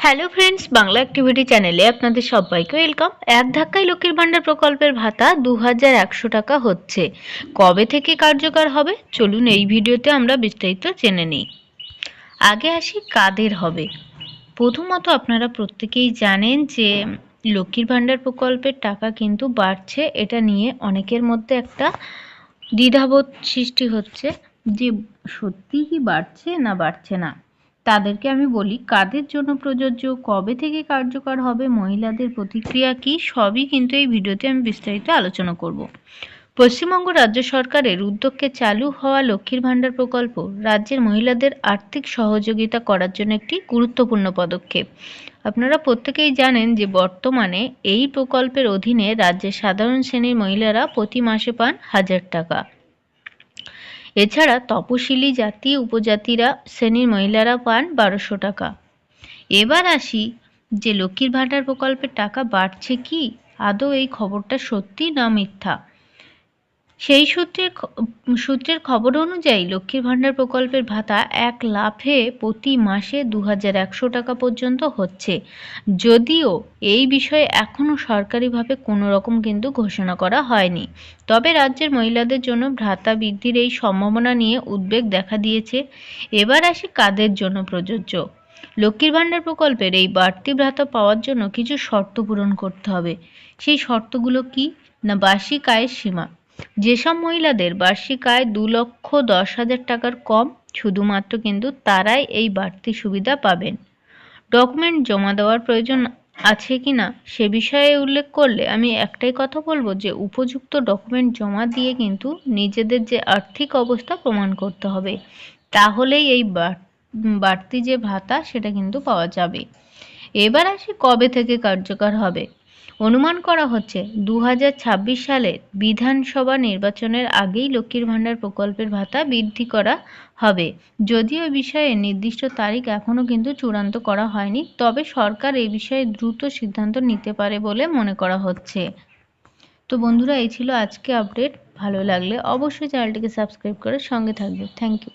Hello friends Bangla activity চ্যানেলে আপনাদের সবাইকে ওয়েলকাম এক ধাক্কায় লক্ষ্মীর ভাণ্ডার প্রকল্পের ভাতা দু হাজার একশো টাকা হচ্ছে। কবে থেকে কার্যকর হবে? চলুন এই ভিডিওতে আমরা বিস্তারিত জেনে নিই। আগে আসি কাদের হবে। প্রথমত আপনারা প্রত্যেকেই জানেন যে লক্ষ্মীর ভাণ্ডার প্রকল্পের টাকা কিন্তু বাড়ছে। এটা নিয়ে অনেকের মধ্যে একটা দ্বিধাবোধ সৃষ্টি হচ্ছে যে সত্যিই কি বাড়ছে না বাড়ছে না। তাদেরকে আমি বলি, কাদের জন্য প্রযোজ্য, কবে থেকে কার্যকর হবে, মহিলাদের প্রতিক্রিয়া কি, সবই কিন্তু এই ভিডিওতে আমি বিস্তারিত আলোচনা করব। পশ্চিমবঙ্গ রাজ্য সরকারের উদ্যোগকে চালু হওয়া লক্ষ্মীর ভাণ্ডার প্রকল্প রাজ্যের মহিলাদের আর্থিক সহযোগিতা করার জন্য একটি গুরুত্বপূর্ণ পদক্ষেপ। আপনারা প্রত্যেকেই জানেন যে বর্তমানে এই প্রকল্পের অধীনে রাজ্যের সাধারণ শ্রেণির মহিলারা প্রতি মাসে পান হাজার টাকা। এছাড়া তপশিলি জাতি উপজাতিরা শ্রেণির মহিলারা পান বারোশো টাকা। এবার আসি যে লক্ষ্মীর ভাণ্ডার প্রকল্পের টাকা বাড়ছে কি? আদৌ এই খবরটা সত্যি না মিথ্যা? সেই সূত্রের সূত্রের খবর অনুযায়ী লক্ষ্মীর ভাণ্ডার প্রকল্পের ভাতা এক লাফে প্রতি মাসে দু একশো টাকা পর্যন্ত হচ্ছে। যদিও এই বিষয়ে এখনও সরকারিভাবে কোনো রকম কিন্তু ঘোষণা করা হয়নি। তবে রাজ্যের মহিলাদের জন্য ভ্রাতা বৃদ্ধির এই সম্ভাবনা নিয়ে উদ্বেগ দেখা দিয়েছে। এবার আসি কাদের জন্য প্রযোজ্য। লক্ষ্মীর ভাণ্ডার প্রকল্পের এই বাড়তি ভ্রাতা পাওয়ার জন্য কিছু শর্ত পূরণ করতে হবে। সেই শর্তগুলো কি? না বার্ষিক আয়ের সীমা? যেসব মহিলাদের বার্ষিক আয় দু লক্ষ দশ হাজার টাকার কম, শুধুমাত্র কিন্তু তারাই এই বাড়তি সুবিধা পাবেন। ডকুমেন্ট জমা দেওয়ার প্রয়োজন আছে কি না, সে বিষয়ে উল্লেখ করলে আমি একটাই কথা বলব যে, উপযুক্ত ডকুমেন্ট জমা দিয়ে কিন্তু নিজেদের যে আর্থিক অবস্থা প্রমাণ করতে হবে। তাহলেই এই বাড়তি যে ভাতা, সেটা কিন্তু পাওয়া যাবে। এবার আসি কবে থেকে কার্যকর হবে। অনুমান করা হচ্ছে দু হাজার ছাব্বিশ সালে বিধানসভা নির্বাচনের আগেই লক্ষ্মীর ভাণ্ডার প্রকল্পের ভাতা বৃদ্ধি করা হবে। যদিও এ বিষয়ে নির্দিষ্ট তারিখ এখনও কিন্তু চূড়ান্ত করা হয়নি, তবে সরকার এ বিষয়ে দ্রুত সিদ্ধান্ত নিতে পারে বলে মনে করা হচ্ছে। তো বন্ধুরা, এই ছিল আজকে আপডেট। ভালো লাগলে অবশ্যই চ্যানেলটিকে সাবস্ক্রাইব করে সঙ্গে থাকবে। Thank you.